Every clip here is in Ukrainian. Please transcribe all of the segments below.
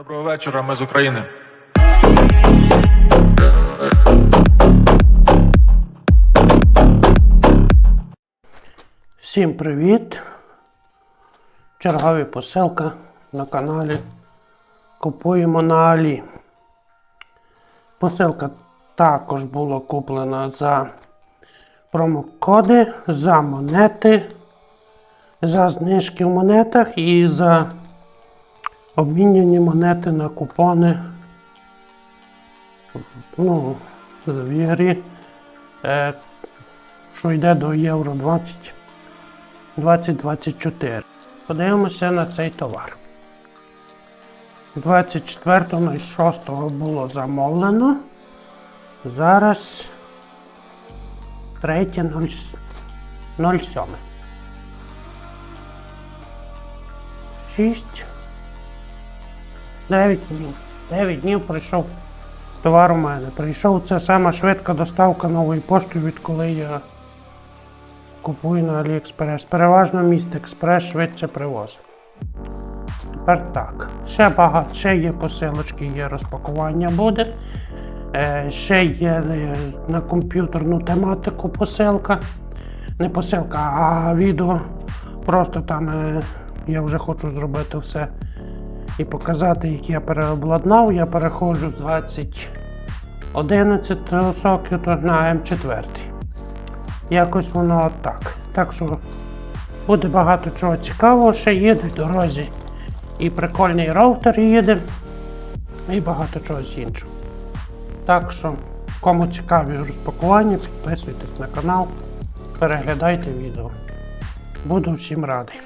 Доброго вечора, ми з України. Всім привіт! Чергові посилка на каналі Купуємо на Алі. Посилка також була куплена за промокоди, за монети, за знижки в монетах і за обмінювані монети на купони. Ну, в ігрі, е, що йде до Євро 20. 2024. Подивимося на цей товар. 24.06 було замовлено. Зараз 3.07. 6. 9 днів. 9 днів прийшов товар у мене. Прийшов це сама швидка доставка нової пошти, відколи я Купую на AliExpress. Переважно міст експрес швидше привозить. Тепер так. Ще багато, ще є посилочки, є розпакування буде. Е, ще є е, на комп'ютерну тематику посилка. Не посилка, а відео. Просто там е, я вже хочу зробити все і показати, як я переобладнав. Я переходжу з 2011 сокету на М4. Якось воно так. Так що буде багато чого цікавого, ще їде в дорозі. І прикольний роутер їде, і багато чогось іншого. Так що, кому цікаві розпакування, підписуйтесь на канал, переглядайте відео. Буду всім радий.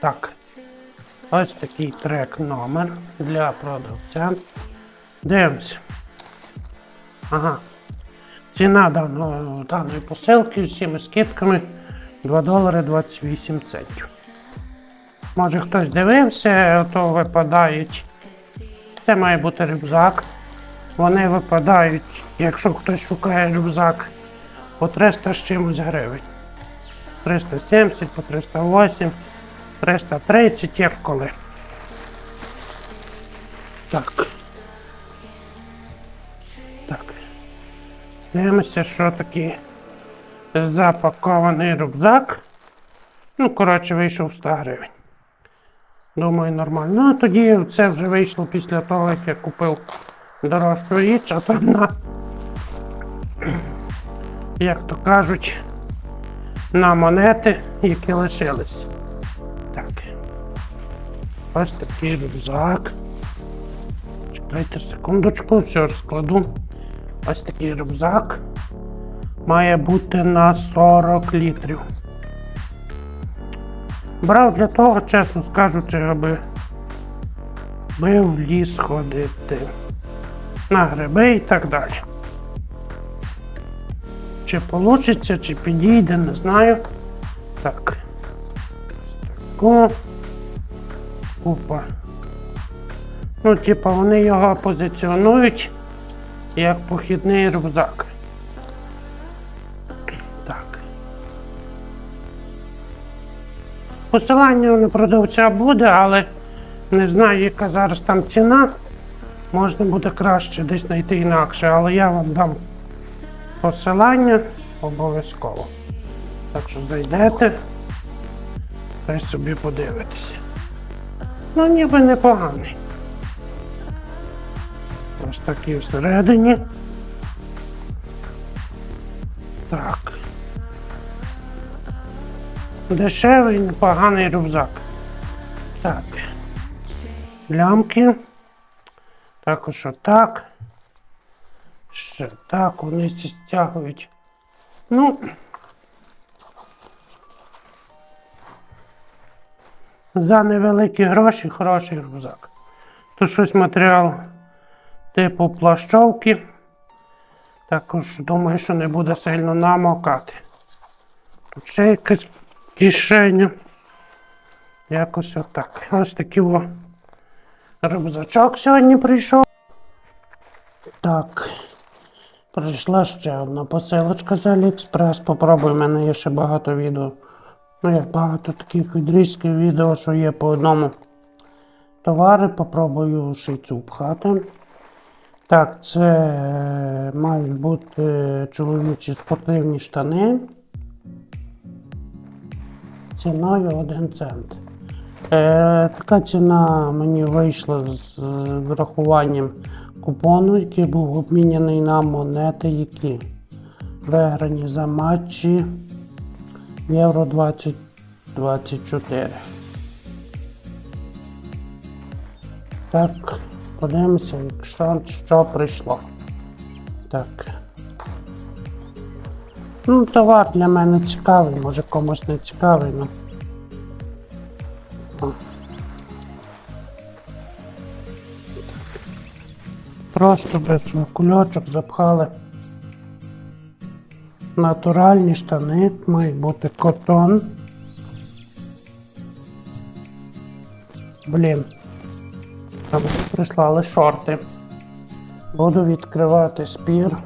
Так, ось такий трек номер для продавця. Дивимося. Ага. Ціна даної, даної посилки з всіми скидками 2 долари 28 центів. Може хтось дивився, то випадають. Це має бути рюкзак. Вони випадають, якщо хтось шукає рюкзак, по 300 з чимось гривень. 370, по 308, 330, як коли. Так. Так. Дивимося, що такий запакований рюкзак. Ну, коротше, вийшов 100 гривень. Думаю, нормально. Ну, тоді це вже вийшло після того, як я купив дорожчу річ, а там на, як то кажуть, на монети, які лишились. Так. Ось такий рюкзак. Чекайте секундочку, все розкладу. Ось такий рюкзак має бути на 40 літрів. Брав для того, чесно скажучи, аби аби в ліс ходити. На гриби і так далі. Чи вийде, чи підійде, не знаю. Так. Таку. Купа. Ну, типа, вони його позиціонують як похідний рюкзак. Так. Посилання на продавця буде, але не знаю, яка зараз там ціна. Можна буде краще десь знайти інакше, але я вам дам посилання обов'язково. Так що зайдете, та собі подивитеся. Ну, ніби непоганий. Ось такі всередині. Так. Дешевий, непоганий рюкзак. Так. Лямки. Також отак. Ще так, вони стягують. Ну. За невеликі гроші хороший рюкзак. Тут щось матеріал типу плащовки. Також думаю, що не буде сильно намокати. Тут ще якась кишеня. Якось отак. Ось такий о рюкзачок сьогодні прийшов. Так. Прийшла ще одна посилочка з Aliexpress. Попробуй, в мене є ще багато відео. Ну, як багато таких відрізків відео, що є по одному товари, попробую ще й цю пхати. Так, це е, мають бути чоловічі спортивні штани. Ціною 1 цент. Е, така ціна мені вийшла з е, врахуванням купону, який був обміняний на монети, які виграні за матчі Євро 2024. Так, подивимося, якщо що прийшло. Так. Ну, товар для мене цікавий, може комусь не цікавий, ну. О. Просто без кульочок запхали. Натуральні штани, мають бути котон. Блін. Там прислали шорти. Буду відкривати спір.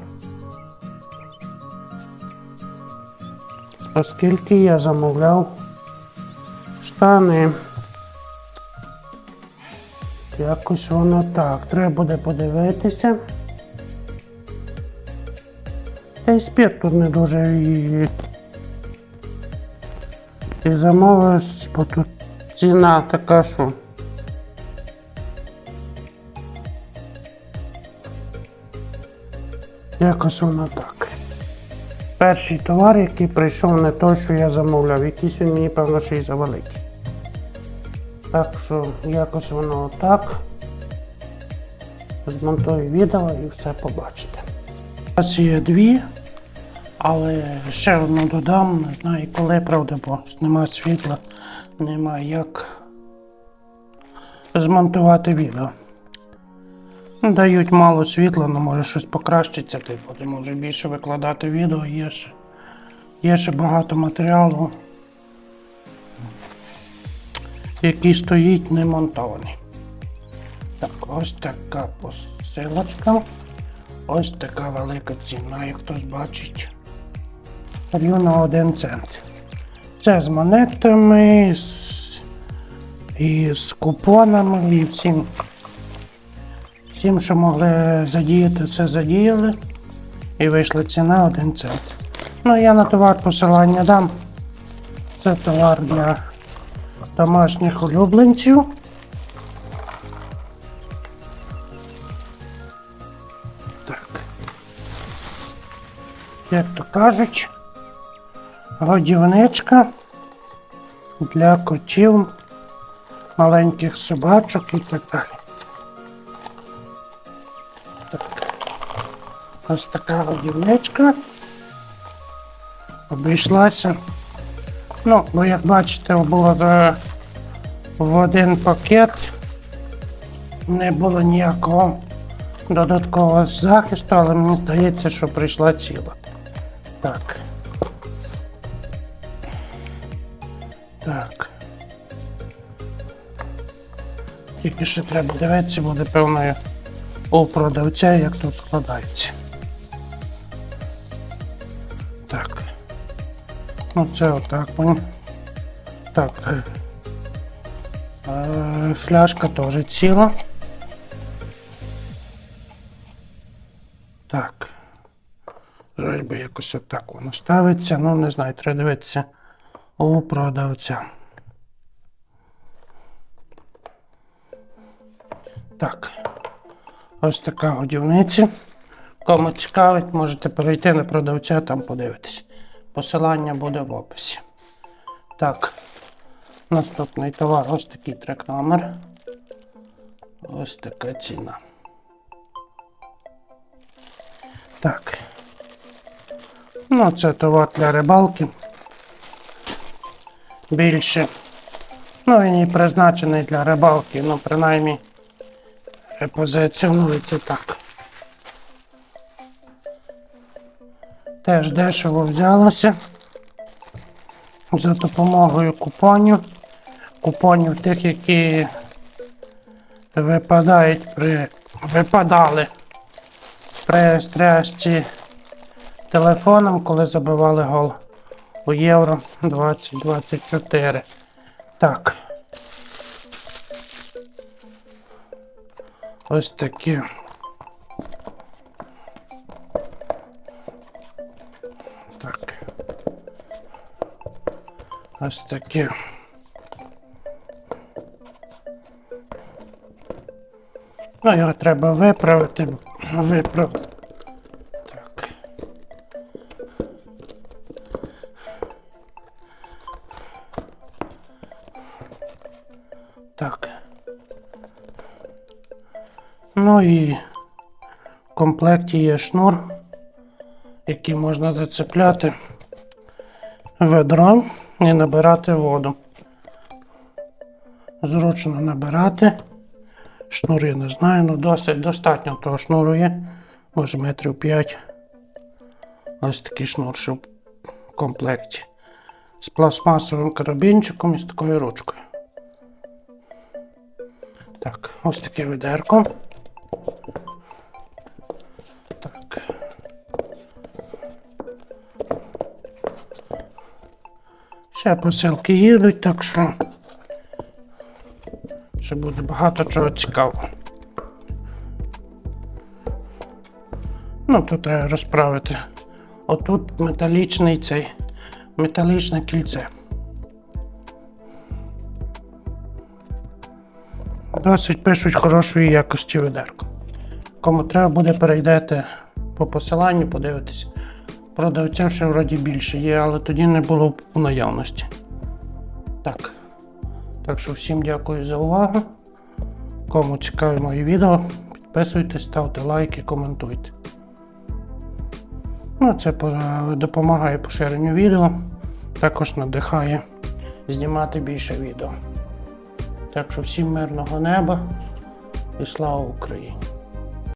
Оскільки я замовляв штани. Якось воно так. Треба буде подивитися. Та й спір тут не дуже і. І замовиш, бо тут ціна така, що. Якось воно так. Перший товар, який прийшов, не той, що я замовляв, якийсь він мені, певно, ще й завеликий. Так що якось воно отак. Змонтую відео і все побачите. У нас є дві, але ще одну додам, не знаю коли, правда, бо нема світла, немає як змонтувати відео. Дають мало світла, але може щось покращиться, ти будемо більше викладати відео, є ще, є ще багато матеріалу, який стоїть не монтований. Так, ось така посилочка. Ось така велика ціна, як хтось бачить. Рівно 1 цент. Це з монетами, з, і з купонами, і всім. Всім, що могли задіяти, все задіяли. І вийшла ціна 1 цент. Ну, я на товар посилання дам. Це товар для домашніх улюбленців. Як то кажуть, годівничка для котів, маленьких собачок і так далі. Так. Ось така годівничка. Обійшлася. Ну, бо як бачите, було в один пакет. Не було ніякого додаткового захисту, але мені здається, що прийшла ціла. Так. Так. Тільки ще треба дивитися, буде певною у продавця, як тут складається. Так. Ну це отак. Так. е, Фляжка теж ціла. Так. Зараз би якось отак воно ставиться. Ну, не знаю, треба дивитися у продавця. Так. Ось така годівниця. Кому цікавить, можете перейти на продавця, там подивитись. Посилання буде в описі. Так. Наступний товар ось такий трек номер. Ось така ціна. Так. Ну, це товар для рибалки. Більше. Ну, він і призначений для рибалки, ну, принаймні, е, позиціонується так. Теж дешево взялося. За допомогою купонів. Купонів тих, які випадають при випадали при стрясці телефоном, коли забивали гол у Євро 2024. Так. ось такі. Так. Ось такі. Ну, його треба виправити. Виправити. Ну і в комплекті є шнур, який можна зацепляти ведром і набирати воду. Зручно набирати. Шнур я не знаю, ну досить достатньо того шнуру є. Може метрів 5. Ось такий шнур, що в комплекті. З пластмасовим карабінчиком і з такою ручкою. Так, ось таке ведерко. Ще посилки їдуть, так що ще буде багато чого цікавого. Ну, тут треба розправити. Отут металічний цей, металічне кільце. Досить пишуть хорошої якості ведерко. Кому треба буде, перейдете по посиланню, подивитись. Продавців ще вроді більше є, але тоді не було у наявності. Так. Так що всім дякую за увагу. Кому цікаві мої відео, підписуйтесь, ставте лайки, коментуйте. Ну, це допомагає поширенню відео, також надихає знімати більше відео. Так що всім мирного неба і слава Україні!